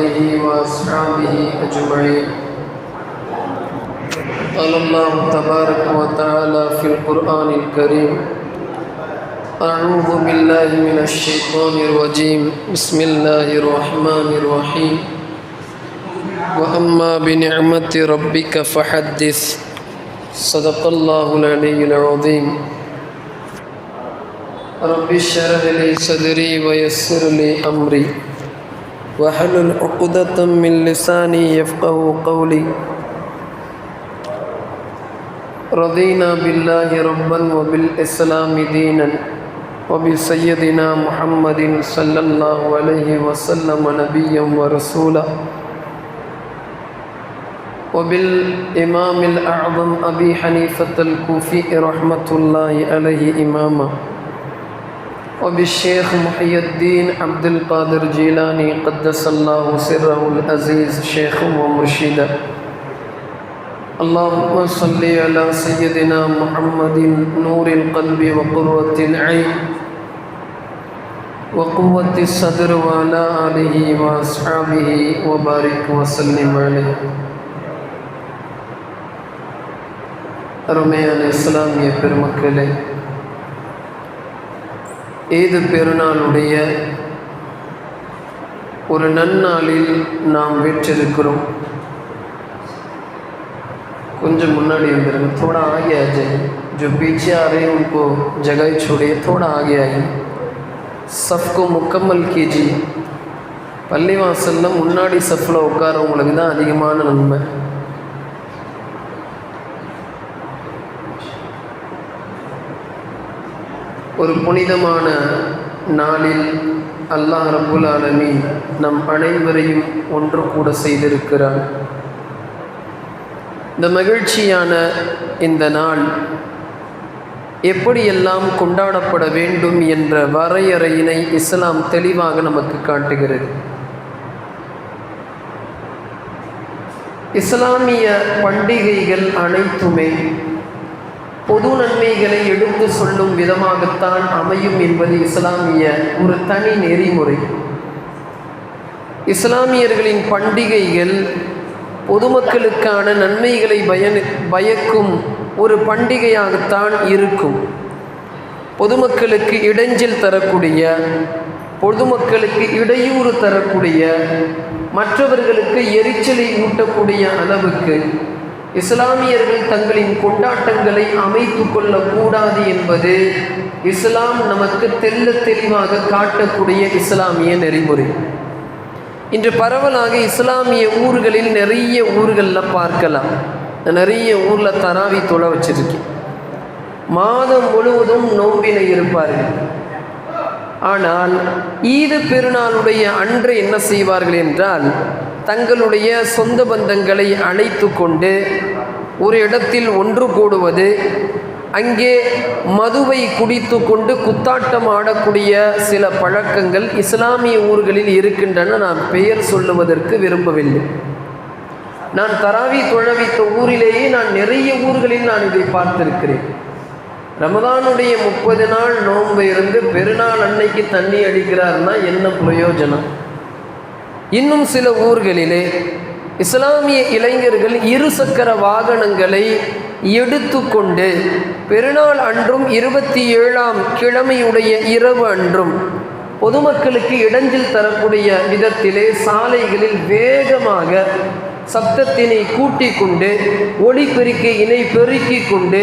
آله وأصحابه أجمعين. قال الله تبارك وتعالى في القرآن الكريم أعوذ بالله من الشيطان الرجيم بسم الله الرحمن الرحيم. وأما بنعمة ربك فحدث. صدق الله العلي العظيم. رب اشرح لي صدري ويسر لي أمري. واحلل عقدة من لساني يفقه قولي. رضينا بالله ربا وبالإسلام دينا وبسيدنا محمد صلى الله عليه وسلم نبيا ورسولا. وبالإمام الأعظم أبي حنيفة الكوفي رحمة الله عليه إماما. وبالشيخ شیخ الدين الدین عبد القادر جیلانی قدس اللہ سره العزیز شیخ و اللهم صل على سيدنا محمد نور القلب وقرة العين وقوة الصدر وعلى آله وأصحابه وبارك وسلم عليه. رميان السلام یہ پھر مکہ لے ஈது பெருநாளுடைய ஒரு நன்னாளில் நாம் வீற்றிருக்கிறோம் கொஞ்சம் मुन्नाड़ी अंदर थोड़ा आगे आ जाइए जो पीछे आ रहे हैं उनको जगह छोड़िए थोड़ा आगे आइए सफ़ को मुकम्मल कीजिए பள்ளிவாசலில் முன்னாடி சஃப்பில் உட்காரவங்களுக்கு தான் அதிகமான நன்மை ஒரு புனிதமான நாளில் அல்லாஹ் ரபுல் ஆலமி நம் அனைவரையும் ஒன்று கூட செய்திருக்கிறார் இந்த மகிழ்ச்சியான இந்த நாள் எப்படியெல்லாம் கொண்டாடப்பட வேண்டும் என்ற வரையறையினை இஸ்லாம் தெளிவாக நமக்கு காட்டுகிறது. இஸ்லாமிய பண்டிகைகள் அனைத்துமே பொது நன்மைகளை எடுத்து சொல்லும் விதமாகத்தான் அமையும் என்பது இஸ்லாமிய ஒரு தனி நெறிமுறை. இஸ்லாமியர்களின் பண்டிகைகள் பொதுமக்களுக்கான நன்மைகளை பயனு பயக்கும் ஒரு பண்டிகையாகத்தான் இருக்கும். பொதுமக்களுக்கு இடைஞ்சல் தரக்கூடிய பொதுமக்களுக்கு இடையூறு தரக்கூடிய மற்றவர்களுக்கு எரிச்சலை ஊட்டக்கூடிய அளவுக்கு இஸ்லாமியர்கள் தங்களின் கொண்டாட்டங்களை அமைத்து கொள்ளக்கூடாது என்பது இஸ்லாம் நமக்கு தெல்ல தெளிவாக காட்டக்கூடிய இஸ்லாமிய நெறிமுறை. இன்று பரவலாக இஸ்லாமிய ஊர்களில் நிறைய ஊர்களில் பார்க்கலாம். நிறைய ஊரில் தராவி தொழ வச்சிருக்கேன் மாதம் முழுவதும் நோம்பினை இருப்பார்கள். ஆனால் ஈது பெருநாளுடைய அன்று என்ன செய்வார்கள் என்றால் தங்களுடைய சொந்த பந்தங்களை அழைத்து கொண்டு ஒரு இடத்தில் ஒன்று கூடுவது அங்கே மதுவை குடித்து கொண்டு குத்தாட்டம் ஆடக்கூடிய சில பழக்கங்கள் இஸ்லாமிய ஊர்களில் இருக்கின்றன நான் பெயர் சொல்லுவதற்கு விரும்பவில்லை. நான் தராவி தொழவித்த ஊரிலேயே நான் நிறைய ஊர்களில் நான் இதை பார்த்திருக்கிறேன். ரமதானுடைய முப்பது நாள் நோன்பு இருந்து பெருநாள் அன்னைக்கு தண்ணி அடிக்கிறார்னா என்ன பிரயோஜனம்? இன்னும் சில ஊர்களிலே இஸ்லாமிய இளைஞர்கள் இருசக்கர வாகனங்களை எடுத்துக்கொண்டு பெருநாள் அன்றும் இருபத்தி ஏழாம் கிழமையுடைய இரவு அன்றும் பொதுமக்களுக்கு இடைஞ்சில் தரக்கூடிய விதத்திலே சாலைகளில் வேகமாக சப்தத்தினை கூட்டிக் கொண்டு ஒளி பெருக்கியினை பெருக்கிக் கொண்டு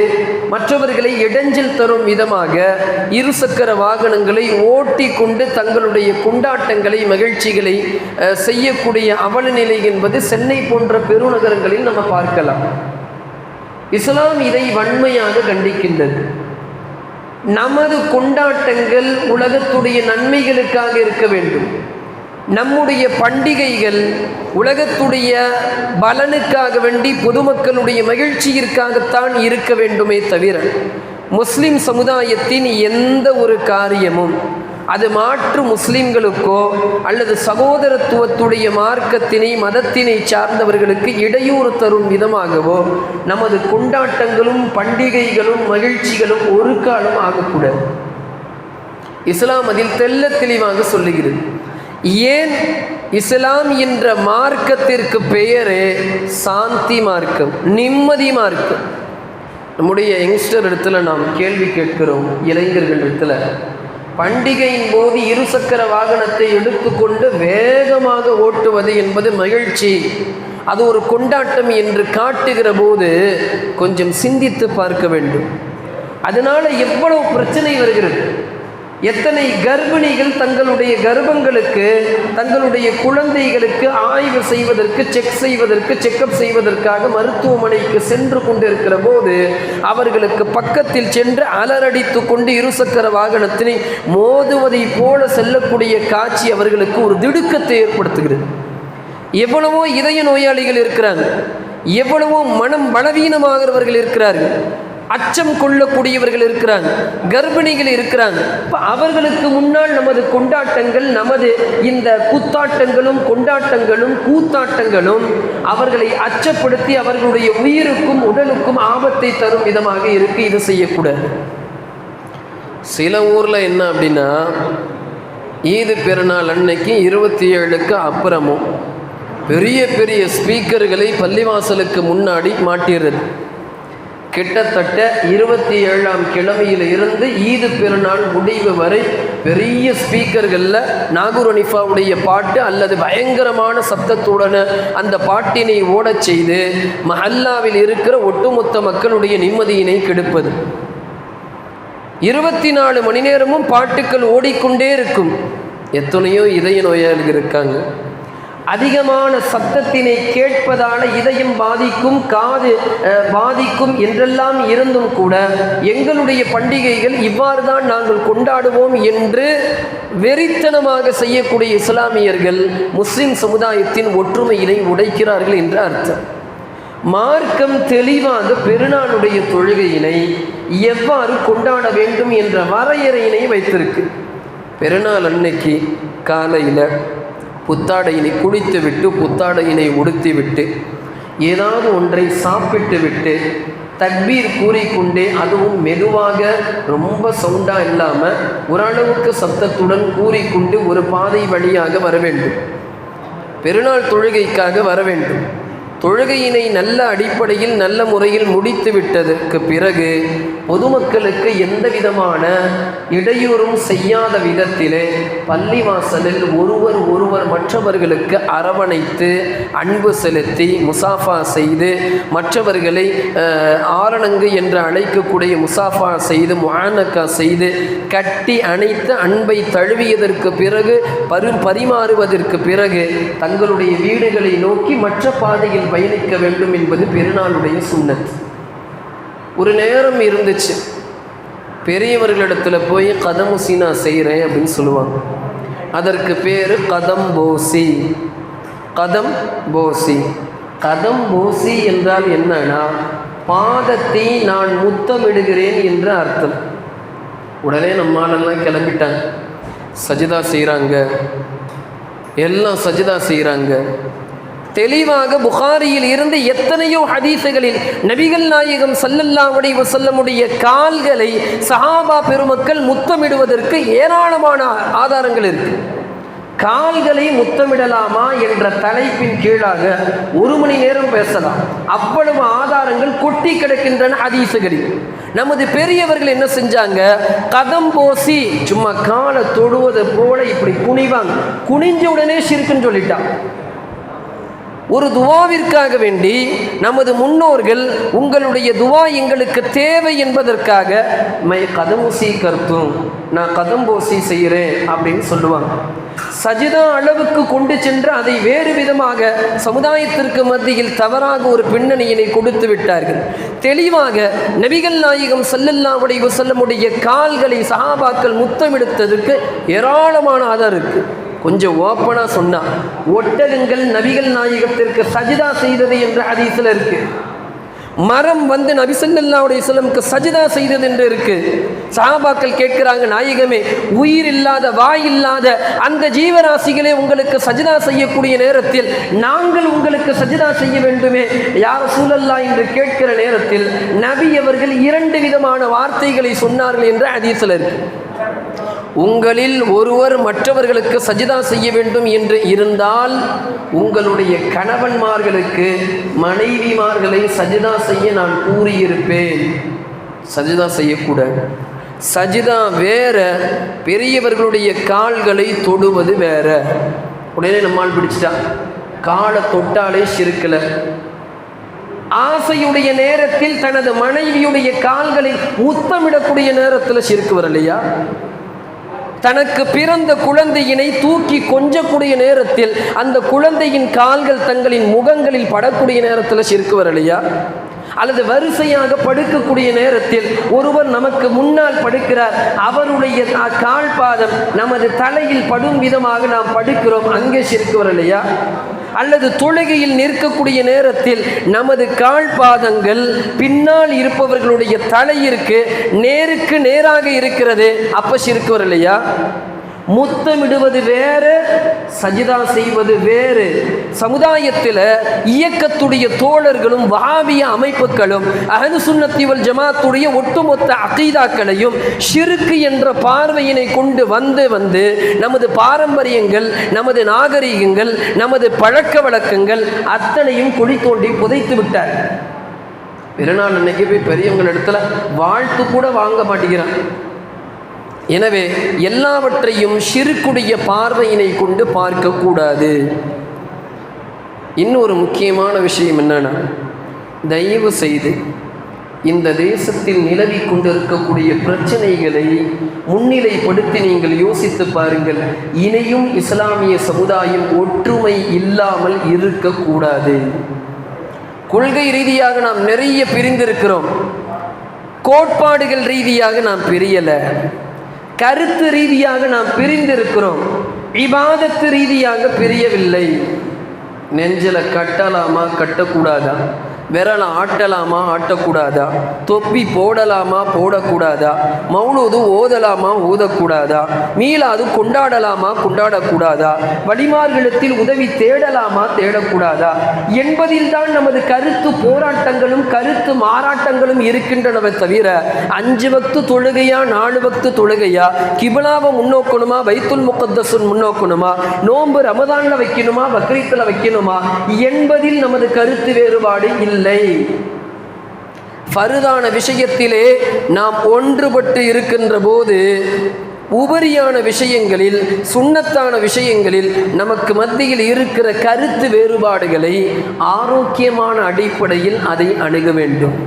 மற்றவர்களை இடைஞ்சல் தரும் விதமாக இருசக்கர வாகனங்களை ஓட்டி கொண்டு தங்களுடைய கொண்டாட்டங்களை மகிழ்ச்சிகளை செய்யக்கூடிய அவல நிலை என்பது சென்னை போன்ற பெருநகரங்களில் நம்ம பார்க்கலாம். இஸ்லாம் இதை வன்மையாக கண்டிக்கின்றது. நமது கொண்டாட்டங்கள் உலகத்துடைய நன்மைகளுக்காக இருக்க வேண்டும். நம்முடைய பண்டிகைகள் உலகத்துடைய பலனுக்காக வேண்டி பொதுமக்களுடைய மகிழ்ச்சியிற்காகத்தான் இருக்க வேண்டுமே தவிர முஸ்லிம் சமுதாயத்தின் எந்த ஒரு காரியமும் அது மாற்று முஸ்லிம்களுக்கோ அல்லது சகோதரத்துவத்துடைய மார்க்கத்தினை மதத்தினை சார்ந்தவர்களுக்கு இடையூறு தரும் விதமாகவோ நமது கொண்டாட்டங்களும் பண்டிகைகளும் மகிழ்ச்சிகளும் ஒரு காலம் ஆகக்கூடாது. இஸ்லாம் அதில் தெல்ல தெளிவாக சொல்லுகிறது. ஏன் இஸ்லாம் என்ற மார்க்கத்திற்கு பெயரு சாந்தி மார்க்கம் நிம்மதி மார்க்கம்? நம்முடைய யங்ஸ்டர் இடத்துல நாம் கேள்வி கேட்கிறோம் இளைஞர்கள் இடத்துல. பண்டிகையின் போது இருசக்கர வாகனத்தை எடுத்துக்கொண்டு வேகமாக ஓட்டுவது என்பது மகிழ்ச்சி. அது ஒரு கொண்டாட்டம் என்று காட்டுகிற போது கொஞ்சம் சிந்தித்து பார்க்க வேண்டும். அதனால எவ்வளவு பிரச்சனை வருகிறது? எத்தனை கர்ப்பிணிகள் தங்களுடைய கர்ப்பங்களுக்கு தங்களுடைய குழந்தைகளுக்கு ஆய்வு செய்வதற்கு செக் செய்வதற்கு செக்கப் செய்வதற்காக மருத்துவமனைக்கு சென்று கொண்டிருக்கிற போது அவர்களுக்கு பக்கத்தில் சென்று அலரடித்து கொண்டு இருசக்கர வாகனத்தினை மோதுவதை போல செல்லக்கூடிய காட்சி அவர்களுக்கு ஒரு திடுக்கத்தை ஏற்படுத்துகிறது. எவ்வளவோ இதய நோயாளிகள் இருக்கிறாங்க எவ்வளவோ மனம் பலவீனமாகிறவர்கள் இருக்கிறார்கள். அச்சம் கொள்ளக்கூடியவர்கள் இருக்கிறாங்க கர்ப்பிணிகள் இருக்கிறாங்க இப்போ அவர்களுக்கு முன்னால் நமது கொண்டாட்டங்கள் நமது இந்த கூத்தாட்டங்களும் கொண்டாட்டங்களும் கூத்தாட்டங்களும் அவர்களை அச்சப்படுத்தி அவர்களுடைய உயிருக்கும் உடலுக்கும் ஆபத்தை தரும் விதமாக இருக்கு இது செய்யக்கூடாது. சில ஊரில் என்ன அப்படின்னா ஈது பெருநாள் அன்னைக்கு இருபத்தி ஏழுக்கு அப்புறமும் பெரிய பெரிய ஸ்பீக்கர்களை பள்ளிவாசலுக்கு முன்னாடி மாட்டிடுறது. கிட்டத்தட்ட இருபத்தி ஏழாம் கிழமையில் இருந்து ஈது பெருநாள் முடிவு வரை பெரிய ஸ்பீக்கர்களில் நாகூர் அனிஃபாவுடைய பாட்டு அல்லது பயங்கரமான சப்தத்துடன் அந்த பாட்டினை ஓடச் செய்து மஹல்லாவில் இருக்கிற ஒட்டுமொத்த மக்களுடைய நிம்மதியினை கெடுப்பது. இருபத்தி நாலு மணி நேரமும் பாட்டுக்கள் ஓடிக்கொண்டே இருக்கும். எத்தனையோ இதய நோயாளிகள் இருக்காங்க. அதிகமான சத்தத்தினை கேட்பதால இதயம் பாதிக்கும் காது பாதிக்கும் என்றெல்லாம் இருந்தும் கூட எங்களுடைய பண்டிகைகள் இவ்வாறு தான் நாங்கள் கொண்டாடுவோம் என்று வெறித்தனமாக செய்யக்கூடிய இஸ்லாமியர்கள் முஸ்லிம் சமுதாயத்தின் ஒற்றுமையினை உடைக்கிறார்கள் என்று அர்த்தம். மார்க்கம் தெளிவாக பெருநாளுடைய தொழுகையினை எவ்வாறு கொண்டாட வேண்டும் என்ற வரையறையினை வைத்திருக்கு. பெருநாள் அன்னைக்கு காலையில் புத்தாடையினை குடித்துவிட்டு புத்தாடையினை உடுத்திவிட்டு ஏதாவது ஒன்றை சாப்பிட்டு விட்டு தக்பீர் கூறிக்கொண்டே அதுவும் மெதுவாக ரொம்ப சவுண்டாக இல்லாமல் ஓரளவுக்கு சத்தத்துடன் கூறிக்கொண்டு ஒரு பாதை வழியாக வர வேண்டும். பெருநாள் தொழுகைக்காக வர வேண்டும். தொழுகையினை நல்ல அடிப்படையில் நல்ல முறையில் முடித்து விட்டதற்கு பிறகு பொதுமக்களுக்கு எந்த விதமான இடையூறும் செய்யாத விதத்திலே பள்ளிவாசலில் ஒருவர் ஒருவர் மற்றவர்களுக்கு அரவணைத்து அன்பு செலுத்தி முசாஃபா செய்து மற்றவர்களை ஆரணங்கு என்று அழைக்கக்கூடிய முசாஃபா செய்து முஹானக்கா செய்து கட்டி அணைத்து அன்பை தழுவியதற்கு பிறகு பரு பரிமாறுவதற்கு பிறகு தங்களுடைய வீடுகளை நோக்கி மற்ற பாதையில் பயணிக்க வேண்டும் என்பது பெருநாளுடைய சுண்ணத். ஒரு நேரம் இருந்துச்சு. பெரியவர்களிடத்தில் போய் கதம் சீனா செய்கிறேன் அப்படின்னு சொல்லுவாங்க. அதற்கு பேர் கதம் போசி. கதம் போசி. கதம் போசி என்றால் என்னன்னா பாதத்தை நான் முத்தமிடுகிறேன் என்று அர்த்தம். உடனே நம்மாலெல்லாம் கிளம்பிட்டாங்க. சஜிதா செய்கிறாங்க எல்லாம் சஜிதா செய்கிறாங்க தெளிவாக புகாரியில் இருந்து எத்தனையோ ஹதீசுகளில் நபிகள் நாயகம் சல்லல்லாவுடைய வசல்லமுடைய கால்களை சஹாபா பெருமக்கள் முத்தமிடுவதற்கு ஏராளமான ஆதாரங்கள் இருக்கு. கால்களை முத்தமிடலாமா என்ற தலைப்பின் கீழாக ஒரு மணி நேரம் பேசலாம். அவ்வளவு ஆதாரங்கள் கொட்டி கிடக்கின்றன ஹதீசுகளில். நமது பெரியவர்கள் என்ன செஞ்சாங்க? கதம் போசி சும்மா காலை தொடுவது போல இப்படி குனிவாங்க. குனிஞ்ச உடனே சிரிக்குன்னு சொல்லிட்டான். ஒரு துவாவிற்காக வேண்டி நமது முன்னோர்கள் உங்களுடைய துவா எங்களுக்கு தேவை என்பதற்காக மை கதமுசி கருத்தும் நான் கதம்போசி செய்கிறேன் அப்படின்னு சொல்லுவாங்க. சஜிதா அளவுக்கு கொண்டு சென்று அதை வேறு விதமாக சமுதாயத்திற்கு மத்தியில் தவறாக ஒரு பின்னணியினை கொடுத்து விட்டார்கள். தெளிவாக நபிகள் நாயகம் ஸல்லல்லாஹு செல்லமுடைய கால்களை சஹாபாக்கள் முத்தமிடுத்ததற்கு ஏராளமான ஆதார் இருக்குது கொஞ்சம் ஓப்பனாக சொன்னால் ஒட்டகங்கள் நபிகள் நாயகத்திற்கு சஜிதா செய்தது என்ற ஹதீஸில் இருக்கு. மரம் வந்து நபிசல்லாவுடைய சிலமுக்கு சஜிதா செய்தது என்று இருக்கு. சாபாக்கள் கேட்கிறாங்க நாயகமே உயிர் இல்லாத வாய் இல்லாத அந்த ஜீவராசிகளே உங்களுக்கு சஜிதா செய்யக்கூடிய நேரத்தில் நாங்கள் உங்களுக்கு சஜிதா செய்ய வேண்டுமே. யார் சூழல்லா என்று கேட்கிற நேரத்தில் நபி அவர்கள் இரண்டு விதமான வார்த்தைகளை சொன்னார்கள் என்று அதீசலர் இருக்கு. உங்களில் ஒருவர் மற்றவர்களுக்கு சஜிதா செய்ய வேண்டும் என்று இருந்தால் உங்களுடைய கணவன்மார்களுக்கு மனைவிமார்களை சஜிதா செய்ய நான் கூறியிருப்பேன். சஜிதா செய்யக்கூடாது சஜிதா வேற பெரியவர்களுடைய கால்களை தொடுவது வேற. உடனே நம்மால் பிடிச்சிட்டா. காலை தொட்டாலே சிறுக்கல. ஆசையுடைய நேரத்தில் தனது மனைவியுடைய கால்களை முத்தமிடக்கூடிய நேரத்தில் சிறுக்கு வரலையா? தனக்கு பிறந்த குழந்தையினை தூக்கி கொஞ்சக்கூடிய நேரத்தில் அந்த குழந்தையின் கால்கள் தங்களின் முகங்களில் படக்கூடிய நேரத்தில் சிறுக்கு வரலையா? அல்லது வரிசையாக படுக்கக்கூடிய நேரத்தில் ஒருவர் நமக்கு முன்னால் படுக்கிறார். அவருடைய கால் பாதம் நமது தலையில் படும் விதமாக நாம் படுக்கிறோம். அங்கே சிரிக்கிறோம் இல்லையா? அல்லது தொழுகையில் நிற்கக்கூடிய நேரத்தில் நமது கால் பாதங்கள் பின்னால் இருப்பவர்களுடைய தலையிற்கு நேருக்கு நேராக இருக்கிறது. அப்ப சிரிக்கிறோம் இல்லையா? முத்தமிடுவது வேறு சஜிதா செய்வது வேறு. சமுதாயத்தில் இயக்கத்துடைய தோழர்களும் வாவிய அமைப்புகளும் அகது சுன்னத்திவல் ஜமாத்துடைய ஒட்டுமொத்த அகீதாக்களையும் ஷிருக்கு என்ற பார்வையினை கொண்டு வந்து வந்து நமது பாரம்பரியங்கள் நமது நாகரிகங்கள் நமது பழக்க வழக்கங்கள் அத்தனையும் குழி தோண்டி புதைத்து விட்டார். பெருநாள் அன்னைக்கு போய் பெரியவங்கள் இடத்துல வாழ்த்து கூட வாங்க மாட்டேங்கிறான். எனவே எல்லாவற்றையும் சிறுக்குடைய பார்வையினை கொண்டு பார்க்கக்கூடாது. இன்னொரு முக்கியமான விஷயம் என்னன்னா தயவு செய்து இந்த தேசத்தில் நிலவி கொண்டிருக்கக்கூடிய பிரச்சனைகளை முன்னிலைப்படுத்தி நீங்கள் யோசித்து பாருங்கள். இனியும் இஸ்லாமிய சமுதாயம் ஒற்றுமை இல்லாமல் இருக்கக்கூடாது. கொள்கை ரீதியாக நாம் நிறைய பிரிந்திருக்கிறோம். கோட்பாடுகள் ரீதியாக நாம் பிரியலை. கருத்து ரீதியாக நாம் பிரிந்திருக்கிறோம். இபாதத்து ரீதியாக பிரியவில்லை. நெஞ்சில் கட்டலாமா? கட்டக்கூடாதா? விரலை ஆட்டலாமா ஆட்டக்கூடாதா? தொப்பி போடலாமா போடக்கூடாதா? மௌனூது ஓதலாமா ஓதக்கூடாதா? மீளாது கொண்டாடலாமா கொண்டாடக்கூடாதா? வழிமார்களிடத்தில் உதவி தேடலாமா தேடக்கூடாதா? என்பதில்தான் நமது கருத்து போராட்டங்களும் கருத்து மாறாட்டங்களும் இருக்கின்றனவை தவிர அஞ்சு பக்து தொழுகையா நாலு பக்து தொழுகையா? கிபிலாவை முன்னோக்கணுமா வைத்துல் முகத்தசுன் முன்னோக்கணுமா? நோன்பு ரமதானில் வைக்கணுமா பக்ரீத்தில் வைக்கணுமா? என்பதில் நமது கருத்து வேறுபாடு இல்லை. இல்லை. ஃபருதான விஷயத்திலே நாம் ஒன்றுபட்டு இருக்கின்ற போது உபரியான விஷயங்களில் சுண்ணத்தான விஷயங்களில் நமக்கு மத்தியில் இருக்கிற கருத்து வேறுபாடுகளை ஆரோக்கியமான அடிப்படையில் அதை அணுக வேண்டும்.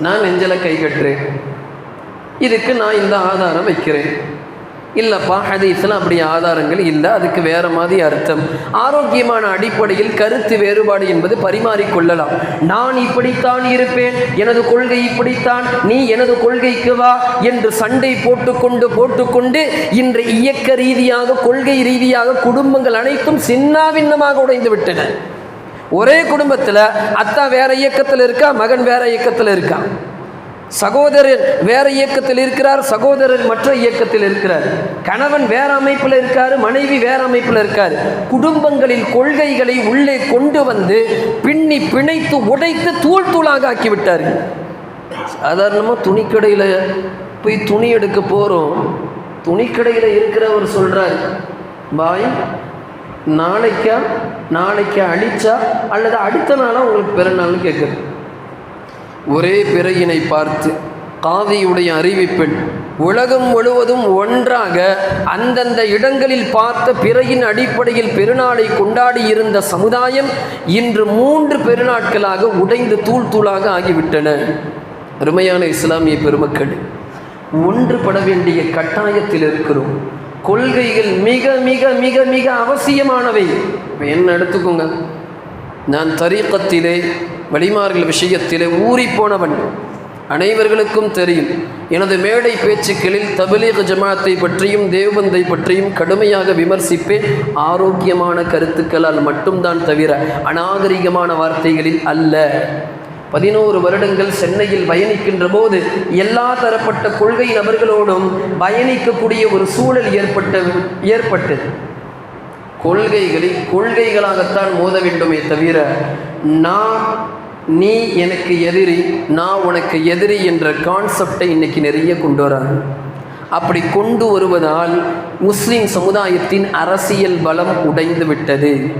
நான் நெஞ்சலை கை கட்டுறேன். இதுக்கு நான் இந்த ஆதாரம் வைக்கிறேன். இல்லைப்பா ஹதீஸில் அப்படி ஆதாரங்கள் இல்லை அதுக்கு வேறு மாதிரி அர்த்தம். ஆரோக்கியமான அடிப்படையில் கருத்து வேறுபாடு என்பது பரிமாறிக்கொள்ளலாம். நான் இப்படித்தான் இருப்பேன் எனது கொள்கை இப்படித்தான் நீ எனது கொள்கைக்கு வா என்று சண்டை போட்டுக்கொண்டு போட்டுக்கொண்டு இன்று இயக்க ரீதியாக கொள்கை ரீதியாக குடும்பங்கள் அனைத்தும் சின்னாபின்னமாக உடைந்து விட்டன. ஒரே குடும்பத்தில் அத்தா வேற இயக்கத்தில் இருக்கா மகன் வேற இயக்கத்தில் இருக்கா? சகோதரர் வேற இயக்கத்தில் இருக்கிறார் சகோதரர் மற்ற இயக்கத்தில் இருக்கிறார். கணவன் வேற அமைப்பில் இருக்காரு மனைவி வேற அமைப்பில் இருக்கார். குடும்பங்களில் கொள்கைகளை உள்ளே கொண்டு வந்து பின்னி பிணைத்து உடைத்து தூள் தூளாக ஆக்கிவிட்டார்கள் சாதாரணமாக துணிக்கடையில் போய் துணி எடுக்க போகிறோம் துணிக்கடையில் இருக்கிறவர் சொல்கிறார் பாய் நாளைக்கா நாளைக்கா அழிச்சா அல்லது அடுத்த நாளாக உங்களுக்கு பிறநாள்னு கேட்குறது ஒரே பிறையினை பார்த்து காதியுடைய அறிவிப்பெண் உலகம் முழுவதும் ஒன்றாக அந்தந்த இடங்களில் பார்த்த பிறையின் அடிப்படையில் பெருநாளை கொண்டாடி இருந்த சமுதாயம் இன்று மூன்று பெருநாட்களாக உடைந்து தூள் தூளாக ஆகிவிட்டன. அருமையான இஸ்லாமிய பெருமக்கள் ஒன்றுபட வேண்டிய கட்டாயத்தில் இருக்கிறோம். கொள்கைகள் மிக மிக மிக மிக அவசியமானவை. என்ன எடுத்துக்கோங்க? நான் தரீக்கத்திலே வழிமார்கள் விஷயத்திலே ஊறிப்போனவன். அனைவர்களுக்கும் தெரியும் எனது மேடை பேச்சுக்களில் தபிலீக ஜமாத்தை பற்றியும் தேவபந்தை பற்றியும் கடுமையாக விமர்சிப்பேன். ஆரோக்கியமான கருத்துக்களால் மட்டும்தான் தவிர அநாகரிகமான வார்த்தைகளில் அல்ல. பதினோரு வருடங்கள் சென்னையில் பயணிக்கின்ற போது எல்லா தரப்பட்ட கொள்கை நபர்களோடும் பயணிக்கக்கூடிய ஒரு சூழல் ஏற்பட்ட ஏற்பட்டது. கொள்கைகளில் கொள்கைகளாகத்தான் மோத வேண்டுமே தவிர நான் நீ எனக்கு எதிரி நான் உனக்கு எதிரி என்ற கான்செப்டை இன்னைக்கு நிறைய கொண்டு வராங்க. அப்படி கொண்டு வருவதால் முஸ்லிம் சமுதாயத்தின் அரசியல் பலம் உடைந்து விட்டது.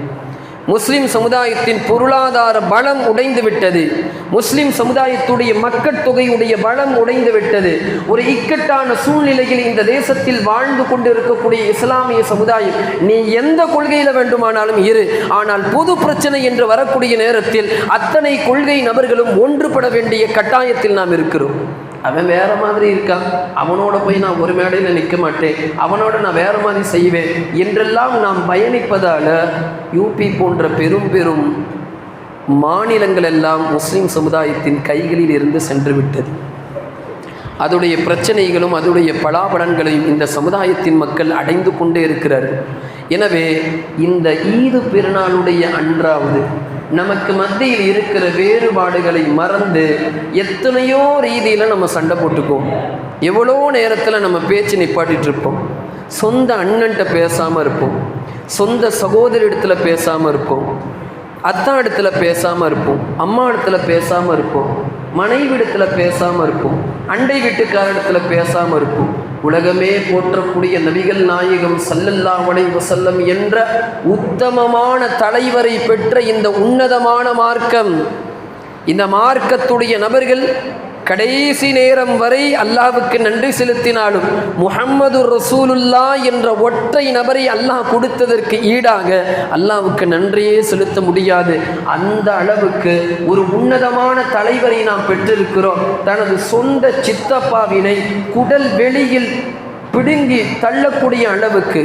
முஸ்லிம் சமுதாயத்தின் பொருளாதார பலம் உடைந்து விட்டது. முஸ்லிம் சமுதாயத்துடைய மக்கட்தொகையுடைய பலம் உடைந்து விட்டது. ஒரு இக்கட்டான சூழ்நிலையில் இந்த தேசத்தில் வாழ்ந்து கொண்டு இருக்கக்கூடிய இஸ்லாமிய சமுதாயம் நீ எந்த கொள்கையில் வேண்டுமானாலும் இரு. ஆனால் பொது பிரச்சனை என்று வரக்கூடிய நேரத்தில் அத்தனை கொள்கை நபர்களும் ஒன்றுபட வேண்டிய கட்டாயத்தில் நாம் இருக்கிறோம். அவன் வேற மாதிரி இருக்கான் அவனோட போய் நான் ஒரு மேடையில் நிற்க மாட்டேன். அவனோட நான் வேறு மாதிரி செய்வேன். என்றெல்லாம் நாம் பயணிப்பதால் யூபி போன்ற பெரும் பெரும் மாநிலங்கள் எல்லாம் முஸ்லீம் சமுதாயத்தின் கைகளில் இருந்து சென்று விட்டது. அதோடைய பிரச்சனைகளும் அதோடைய பலாபலன்களையும் இந்த சமுதாயத்தின் மக்கள் அடைந்து கொண்டே இருக்கிறார்கள். எனவே இந்த ஈது பெருநாளுடைய அன்றாவது நமக்கு மத்தியில் இருக்கிற வேறுபாடுகளை மறந்து எத்தனையோ ரீதியில் நம்ம சண்டை போட்டுக்குவோம். எவ்வளோ நேரத்தில் நம்ம பேச்சு நிப்பாட்டிட்ருப்போம் சொந்த அண்ணன்ட்ட பேசாமல் இருப்போம். சொந்த சகோதரி இடத்துல பேசாமல் இருப்போம். அத்தா இடத்துல பேசாமல் இருப்போம். அம்மா இடத்துல பேசாமல் இருப்போம். மனைவி இடத்துல பேசாமல் இருப்போம். அண்டை வீட்டுக்கார இடத்துல பேசாமல் இருப்போம். உலகமே போற்றக்கூடிய நபிகள் நாயகம் சல்லல்லா வசல்லம் என்ற உத்தமமான தலைவரை பெற்ற இந்த உன்னதமான மார்க்கம். இந்த மார்க்கத்துடைய நபர்கள் கடைசி நேரம் வரை அல்லாவுக்கு நன்றி செலுத்தினாலும் முஹம்மது ரசூலுல்லா என்ற ஒற்றை நபரை அல்லாஹ் கொடுத்ததற்கு ஈடாக அல்லாவுக்கு நன்றியே செலுத்த முடியாது. அந்த அளவுக்கு ஒரு உன்னதமான தலைவரை நாம் பெற்றிருக்கிறோம். தனது சொந்த சித்தப்பாவினை குடல் வெளியில் பிடுங்கி தள்ளக்கூடிய அளவுக்கு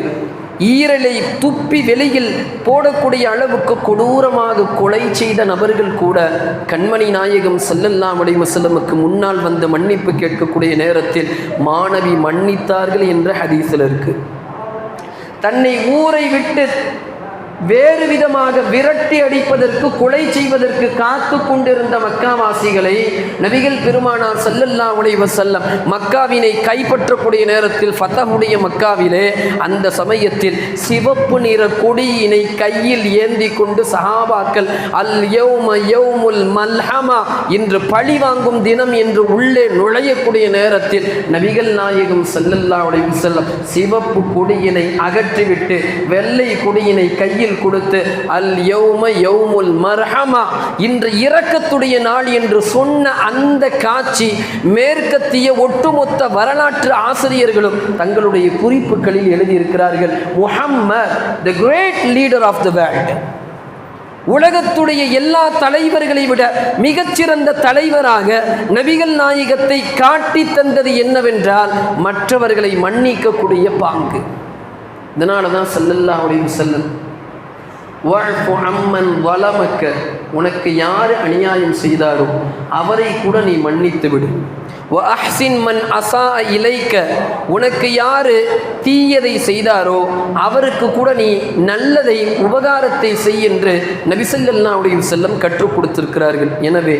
ஈரலை துப்பி வெளியில் போடக்கூடிய அளவுக்கு கொடூரமாக கொலை செய்த நபர்கள் கூட கண்மணி நாயகம் செல்லல்லாம் செல்லமுக்கு முன்னால் வந்து மன்னிப்பு கேட்கக்கூடிய நேரத்தில் மாணவி மன்னித்தார்கள் என்ற ஹதீஸில் இருக்கு. தன்னை ஊரை விட்டு வேறு விதமாக விரட்டி அடிப்பதற்கு கொலை செய்வதற்கு காத்து கொண்டிருந்த மக்காவாசிகளை நபிகள் பெருமானார் செல்லல்லா உழைவ செல்லம் மக்காவினை கைப்பற்றக்கூடிய நேரத்தில் ஃபத்தமுடைய மக்காவிலே அந்த சமயத்தில் சிவப்பு நிற கொடியினை கையில் ஏந்தி கொண்டு சஹாபாக்கள் அல் யௌம யௌமுல் மல்ஹமா இன்று பழி வாங்கும் தினம் என்று உள்ளே நுழையக்கூடிய நேரத்தில் நபிகள் நாயகம் செல்லல்லா உழைவு செல்லம் சிவப்பு கொடியினை அகற்றிவிட்டு வெள்ளை கொடியினை கையில் பெயரில் கொடுத்து அல் யௌம யௌமுல் மர்ஹமா இன்று இரக்கத்துடைய நாள் என்று சொன்ன அந்த காட்சி மேற்கத்திய ஒட்டுமொத்த வரலாற்று ஆசிரியர்களும் தங்களுடைய குறிப்புகளில் எழுதியிருக்கிறார்கள். Muhammad the great leader of the world உலகத்துடைய எல்லா தலைவர்களை விட மிகச்சிறந்த தலைவராக நபிகள் நாயகத்தை காட்டி தந்தது என்னவென்றால் மற்றவர்களை மன்னிக்கக்கூடிய பாங்கு. இதனால தான் செல்லல்லா அப்படின்னு செல்லும் வாழ்ஃபு அம்மன் வளமக்க உனக்கு யார் அநியாயம் செய்தாரோ அவரை கூட நீ மன்னித்து விடு. அஹ்சின் மன் அசா இலைக்க உனக்கு யாரு தீயதை செய்தாரோ அவருக்கு கூட நீ நல்லதை உபகாரத்தை செய் என்று நபிசல்லாவுடைய செல்லம் கற்றுக் கொடுத்திருக்கிறார்கள். எனவே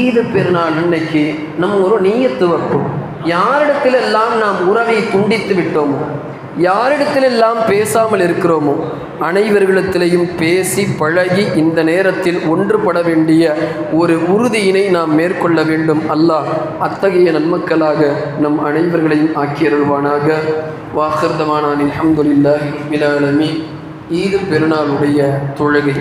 ஈது பெருநாள் அன்னைக்கு நம்ம ஒரு நீயத்து வைப்போம். யாரிடத்திலெல்லாம் நாம் உறவை துண்டித்து விட்டோமோ யாரிடத்திலெல்லாம் பேசாமல் இருக்கிறோமோ அனைவர்களிடத்திலையும் பேசி பழகி இந்த நேரத்தில் ஒன்றுபட வேண்டிய ஒரு உறுதியினை நாம் மேற்கொள்ள வேண்டும். அல்லாஹ் அத்தகைய நன்மக்களாக நம் அனைவர்களையும் ஆக்கியருள்வானாக. வாஹர்தமானான் அஹமதுல்லாஹி மிலாலமி ஈது பெருநாளுடைய தொழுகை.